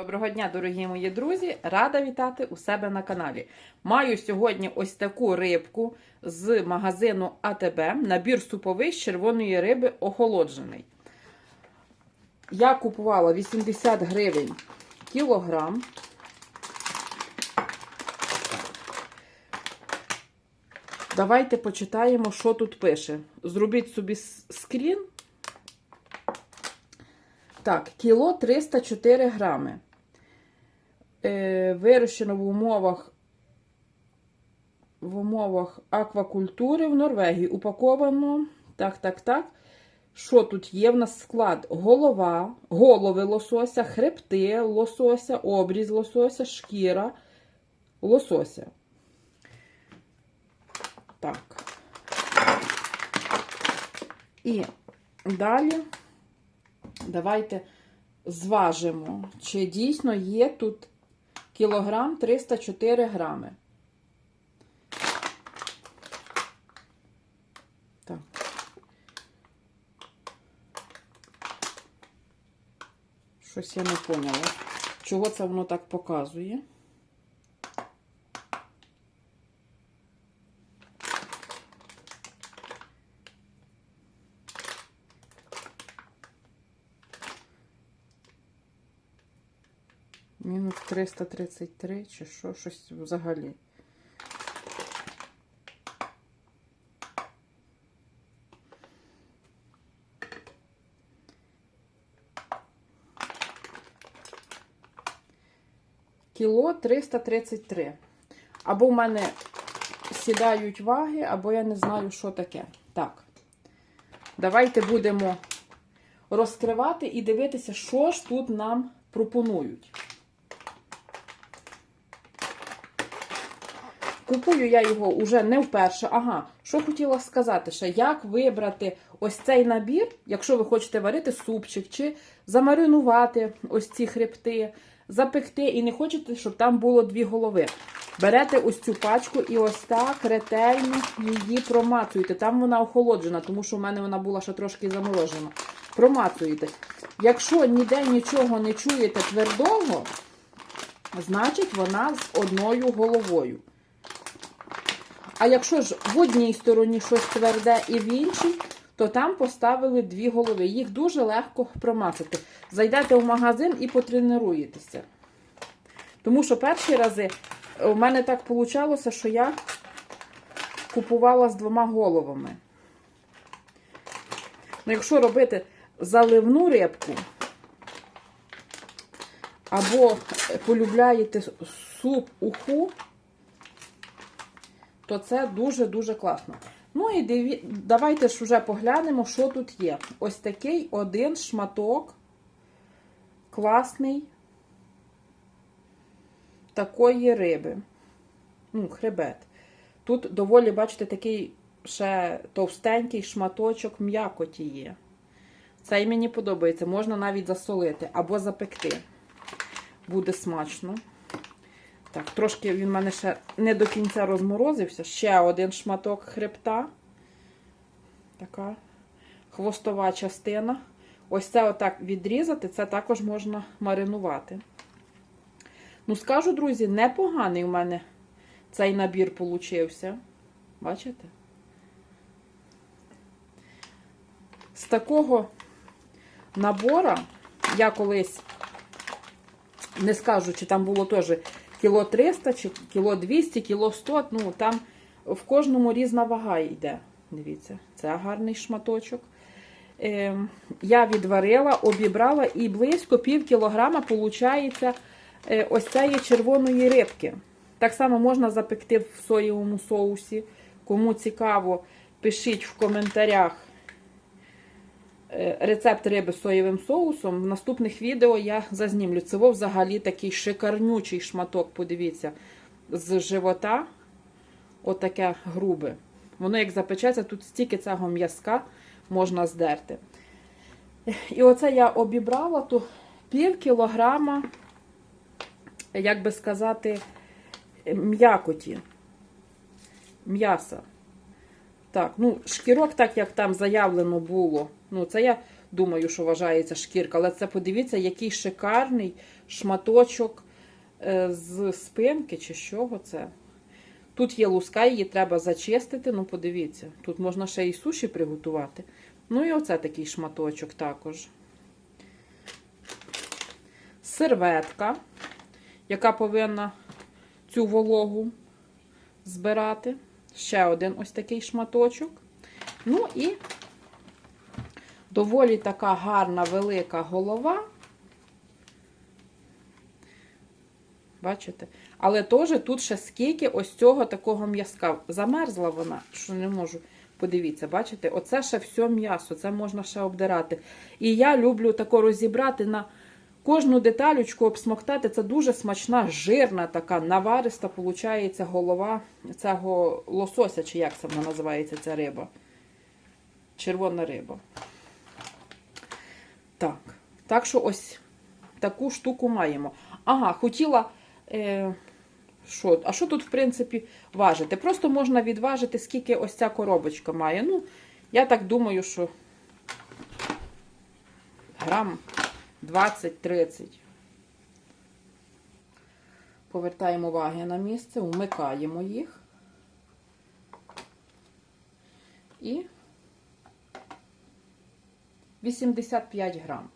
Доброго дня, дорогі мої друзі! Рада вітати у себе на каналі. Маю сьогодні ось таку рибку з магазину АТБ. Набір суповий з червоної риби охолоджений. Я купувала 80 гривень кілограм. Давайте почитаємо, що тут пише. Зробіть собі скрін. Так, кіло 304 грами. Е, вирощено в умовах в умовах аквакультури в Норвегії. Упаковано. Так, так, так. Що тут є? В нас склад голова, голови лосося, хребти лосося, обріз лосося, шкіра лосося. Так. І далі давайте зважимо, чи дійсно є тут кілограм 304 грами. Так. Щось я не поняла. Чого це воно так показує? Мінус 333 чи що, щось взагалі. Кіло 333. Або в мене сідають ваги, або я не знаю, що таке. Так. Давайте будемо розкривати і дивитися, що ж тут нам пропонують. Купую я його уже не вперше. Ага, що хотіла сказати ще, як вибрати ось цей набір, якщо ви хочете варити супчик, чи замаринувати ось ці хребти, запекти і не хочете, щоб там було дві голови. Берете ось цю пачку і ось так ретельно її промацуєте. Там вона охолоджена, тому що в мене вона була ще трошки заморожена. Промацуєте. Якщо ніде нічого не чуєте твердого, значить вона з одною головою. А якщо ж в одній стороні щось тверде і в іншій, то там поставили дві голови. Їх дуже легко промацати. Зайдете в магазин і потренуєтеся. Тому що перші рази у мене так вийшло, що я купувала з двома головами. Ну, якщо робити заливну рибку, або полюбляєте суп уху, то це дуже-дуже класно. Ну і диві... давайте ж вже поглянемо, що тут є. Ось такий один шматок класний такої риби. Ну, хребет. Тут доволі, бачите, такий ще товстенький шматочок м'якоті є. Цей мені подобається. Можна навіть засолити або запекти. Буде смачно. Так, трошки він в мене ще не до кінця розморозився. Ще один шматок хребта. Така хвостова частина. Ось це отак відрізати, це також можна маринувати. Ну, скажу, друзі, непоганий у мене цей набір получився. Бачите? З такого набора я колись не скажу, чи там було теж кіло 300, чи кіло 200, кіло 100, ну там в кожному різна вага йде. Дивіться, це гарний шматочок. Е, я відварила, обібрала і близько пів кілограма виходить е, ось цієї червоної рибки. Так само можна запекти в соєвому соусі. Кому цікаво, пишіть в коментарях рецепт риби з соєвим соусом. В наступних відео я зазнімлю. Це взагалі такий шикарнючий шматок, подивіться, з живота. Отаке грубе. Воно як запечеться, тут стільки цього м'язка можна здерти. І оце я обібрала то пів кілограма, як би сказати, м'якоті. М'яса. Так, ну, шкірок, так як там заявлено було. Ну, це я думаю, що вважається шкірка. Але це подивіться, який шикарний шматочок е, з спинки чи чого це. Тут є луска, її треба зачистити. Ну, подивіться, тут можна ще і суші приготувати. Ну і оце такий шматочок також. Серветка, яка повинна цю вологу збирати. Ще один ось такий шматочок. Ну і доволі така гарна велика голова. Бачите? Але теж тут ще скільки ось цього такого м'язка. Замерзла вона, що не можу. Подивіться, бачите? Оце ще все м'ясо, це можна ще обдирати. І я люблю тако розібрати на кожну деталючку, обсмоктати. Це дуже смачна, жирна така, навариста, виходить, голова цього лосося, чи як це вона називається, ця риба. Червона риба. Так. Так що ось таку штуку маємо. Ага, хотіла. Е, що? А що тут, в принципі, важити? Просто можна відважити, скільки ось ця коробочка має. Ну, я так думаю, що грам 20-30. Повертаємо ваги на місце, вмикаємо їх. І 85 грам.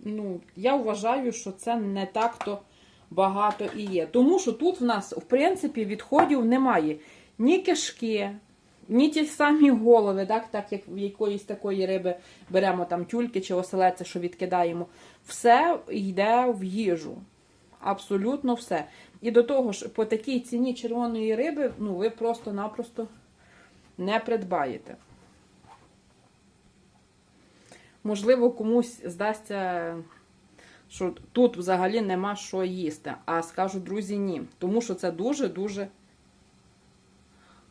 Ну, я вважаю, що це не так-то багато і є. Тому що тут в нас, в принципі, відходів немає. Ні кишки, ні ті самі голови, так, так як в якоїсь такої риби беремо там тюльки чи оселедця, що відкидаємо. Все йде в їжу. Абсолютно все. І до того ж, по такій ціні червоної риби, ну, ви просто-напросто не придбаєте. Можливо, комусь здасться, що тут взагалі нема що їсти. А скажу, друзі, ні. Тому що це дуже-дуже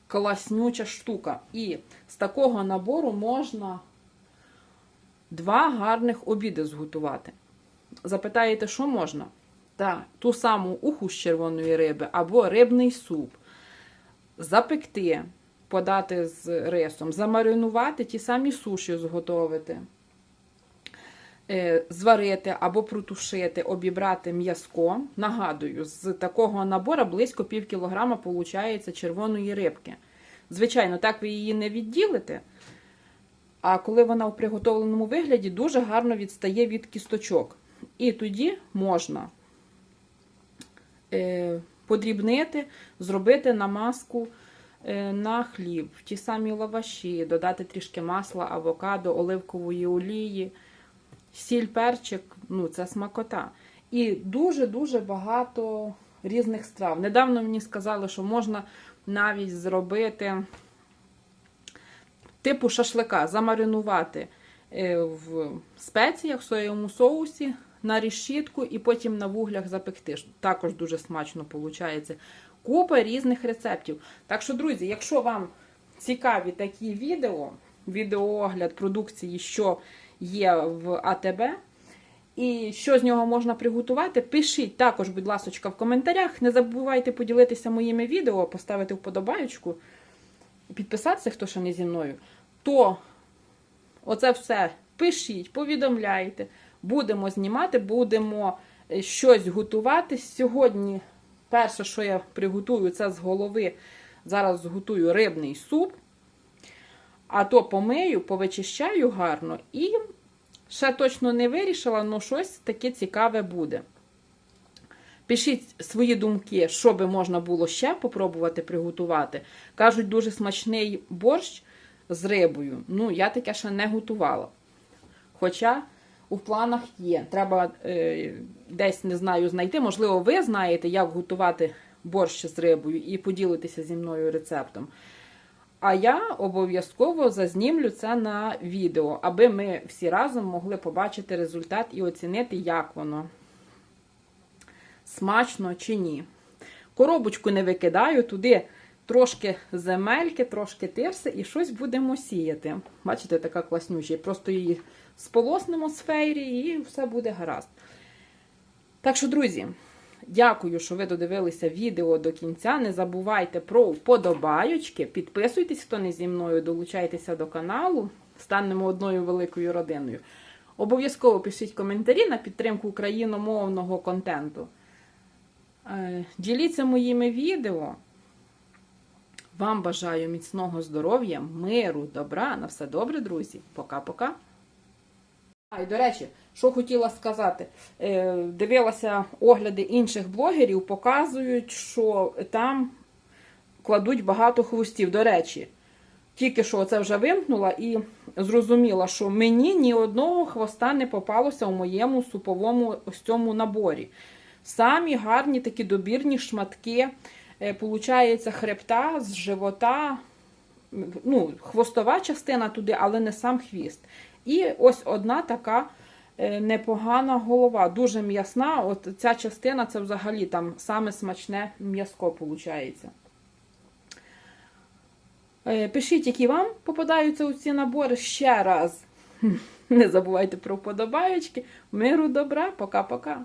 класнюча штука. І з такого набору можна два гарних обіди зготувати. Запитаєте, що можна? Та ту саму уху з червоної риби або рибний суп. Запекти, подати з рисом, замаринувати ті самі суші зготовити. Е, зварити або протушити, обібрати м'язко. Нагадую, з такого набора близько пів кілограма получається червоної рибки. Звичайно, так ви її не відділите. А коли вона в приготовленому вигляді, дуже гарно відстає від кісточок. І тоді можна е, подрібнити, зробити намазку е, на хліб, ті самі лаваші, додати трішки масла, авокадо, оливкової олії. Сіль, перчик, ну це смакота. І дуже-дуже багато різних страв. Недавно мені сказали, що можна навіть зробити типу шашлика, замаринувати е, в спеціях, в соєвому соусі на решітку і потім на вуглях запекти. Також дуже смачно виходить. Купа різних рецептів. Так що, друзі, якщо вам цікаві такі відео, відеоогляд продукції, що є в АТБ. І що з нього можна приготувати, пишіть також, будь ласка, в коментарях. Не забувайте поділитися моїми відео, поставити вподобаючку, підписатися, хто ще не зі мною. То оце все пишіть, повідомляйте. Будемо знімати, будемо щось готувати. Сьогодні, перше, що я приготую, це з голови. Зараз зготую рибний суп. А то помию, повичищаю гарно і ще точно не вирішила, але щось таке цікаве буде. Пишіть свої думки, що би можна було ще попробувати приготувати. Кажуть, дуже смачний борщ з рибою. Ну, я таке ще не готувала. Хоча у планах є. Треба е, десь не знаю знайти. Можливо, ви знаєте, як готувати борщ з рибою і поділитися зі мною рецептом. А я обов'язково зазнімлю це на відео, аби ми всі разом могли побачити результат і оцінити, як воно смачно чи ні. Коробочку не викидаю, туди трошки земельки, трошки тирси і щось будемо сіяти. Бачите, така класнюча. Просто її сполоснемо з фейрі і все буде гаразд. Так що, друзі. Дякую, що ви додивилися відео до кінця. Не забувайте про вподобайочки. Підписуйтесь, хто не зі мною, долучайтеся до каналу. Станемо одною великою родиною. Обов'язково пишіть коментарі на підтримку україномовного контенту. Е, Діліться моїми відео. Вам бажаю міцного здоров'я, миру, добра. На все добре, друзі. Пока-пока. А, і до речі, що хотіла сказати, Е, дивилася огляди інших блогерів, показують, що там кладуть багато хвостів. До речі, тільки що це вже вимкнула і зрозуміла, що мені ні одного хвоста не попалося у моєму суповому ось цьому наборі. Самі гарні такі добірні шматки. Е, Получається хребта з живота, ну, хвостова частина туди, але не сам хвіст. І ось одна така е, непогана голова, дуже м'ясна. От ця частина це взагалі там саме смачне м'язко виходить. Е, Пишіть, які вам попадаються у ці набори ще раз. Не забувайте про вподобаєчки. Миру, добра, пока-пока.